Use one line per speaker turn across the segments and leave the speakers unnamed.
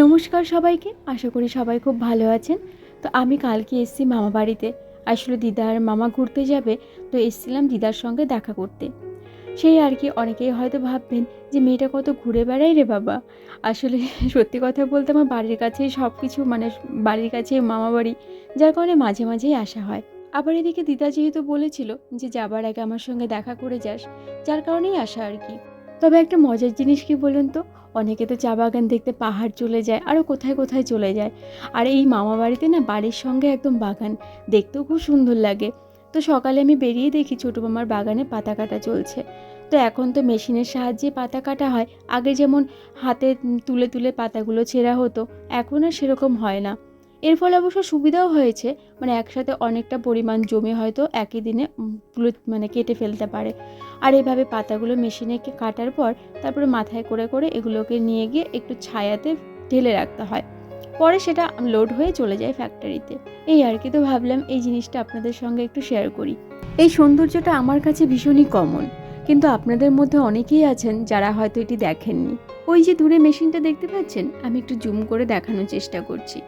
নমস্কার সবাইকে, আশা করি সবাই খুব ভালো আছেন। তো আমি কালকে এসেছি মামা বাড়িতে। আসলে দিদার মামা ঘুরতে যাবে, তো এসেছিলাম দিদার সঙ্গে দেখা করতে। সেই আর কি, অনেকেই হয়তো ভাববেন যে মেয়েটা কত ঘুরে বেড়ায় রে বাবা। আসলে সত্যি কথা বলতে আমার বাড়ির কাছেই সব কিছু মানে বাড়ির কাছে মামা বাড়ি, যার কারণে মাঝে মাঝেই আসা হয়। আবার এদিকে দিদা যেহেতু বলেছিল যে যাবার আগে আমার সঙ্গে দেখা করে যাস, যার কারণেই আসা আর কি। তবে একটা মজার জিনিস কি বলুন তো? অনেকে তো চা বাগান দেখতে পাহাড় চলে যায় আরও কোথায় কোথায় চলে যায়। আর এই মামা বাড়িতে না বাড়ির সঙ্গে একদম বাগান, দেখতেও খুব সুন্দর লাগে। তো সকালে আমি বেরিয়ে দেখি ছোটো মামার বাগানে পাতা কাটা চলছে। তো এখন তো মেশিনের সাহায্যে পাতা কাটা হয়। আগে যেমন হাতে তুলে তুলে পাতাগুলো ছেঁড়া হতো, এখন আর সেরকম হয় না। এর ফলে অবশ্য সুবিধাও হয়েছে মানে একসাথে অনেকটা পরিমাণ জমি হয়তো একই দিনে মানে কেটে ফেলতে পারে। আর এভাবে পাতাগুলো মেশিনে কাটার পর তারপরে মাথায় করে করে এগুলোকে নিয়ে গিয়ে একটু ছায়াতে ঢেলে রাখতে হয়। পরে সেটা লোড হয়ে চলে যায় ফ্যাক্টরিতে। এই আর কি, তো ভাবলাম এই জিনিসটা আপনাদের সঙ্গে একটু শেয়ার করি। এই সৌন্দর্যটা আমার কাছে ভীষণই কমন। কিন্তু আপনাদের মধ্যে অনেকেই আছেন যারা হয়তো এটি দেখেননি। ওই যে দূরে মেশিনটা দেখতে পাচ্ছেন, আমি একটু জুম করে দেখানোর চেষ্টা করছি।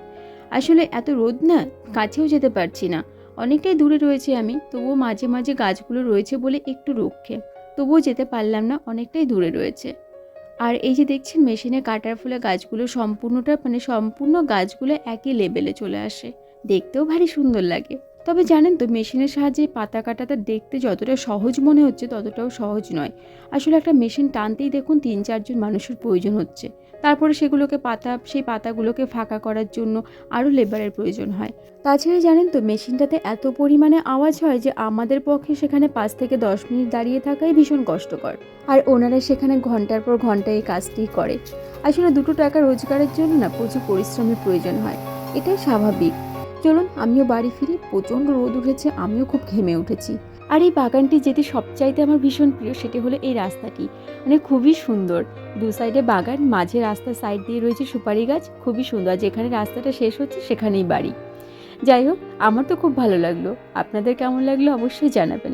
আসলে এত রোদ না, কাছেও যেতে পারছি না। অনেকটাই দূরে রয়েছে আমি, তবুও মাঝে মাঝে গাছগুলো রয়েছে বলে একটু রক্ষে। তবুও যেতে পারলাম না, অনেকটাই দূরে রয়েছে। আর এই যে দেখছেন, মেশিনে কাটার ফলে গাছগুলো সম্পূর্ণটা মানে সম্পূর্ণ গাছগুলো একই লেভেলে চলে আসে। দেখতেও ভারী সুন্দর লাগে। তবে জানেন তো, মেশিনের সাহায্যে পাতা কাটাটা দেখতে যতটা সহজ মনে হচ্ছে, ততটাও সহজ নয়। আসলে একটা মেশিন টানতেই দেখুন তিন চারজন মানুষের প্রয়োজন হচ্ছে। তারপরে সেগুলোকে পাতা, সেই পাতাগুলোকে ফাঁকা করার জন্য আরও লেবারের প্রয়োজন হয়। তাছাড়া জানেন তো, মেশিনটাতে এত পরিমাণে আওয়াজ হয় যে আমাদের পক্ষে সেখানে পাঁচ থেকে দশ মিনিট দাঁড়িয়ে থাকাই ভীষণ কষ্টকর। আর ওনারা সেখানে ঘণ্টার পর ঘণ্টা এই কাজটি করে। আসলে দুটো টাকা রোজগারের জন্য না, প্রচুর পরিশ্রমের প্রয়োজন হয়। এটাই স্বাভাবিক। চলুন, আমিও বাড়ি ফিরি। প্রচণ্ড রোদ উঠেছে, আমিও খুব ঘেমে উঠেছি। আর এই বাগানটি যেটি সবচাইতে আমার ভীষণ প্রিয় সেটি হলো এই রাস্তাটি। মানে খুবই সুন্দর। দু সাইডে বাগান, মাঝে রাস্তার সাইড দিয়ে রয়েছে সুপারি গাছ, খুবই সুন্দর। আর যেখানে রাস্তাটা শেষ হচ্ছে, সেখানেই বাড়ি। যাই হোক, আমার তো খুব ভালো লাগল। আপনাদের কেমন লাগল অবশ্যই জানাবেন।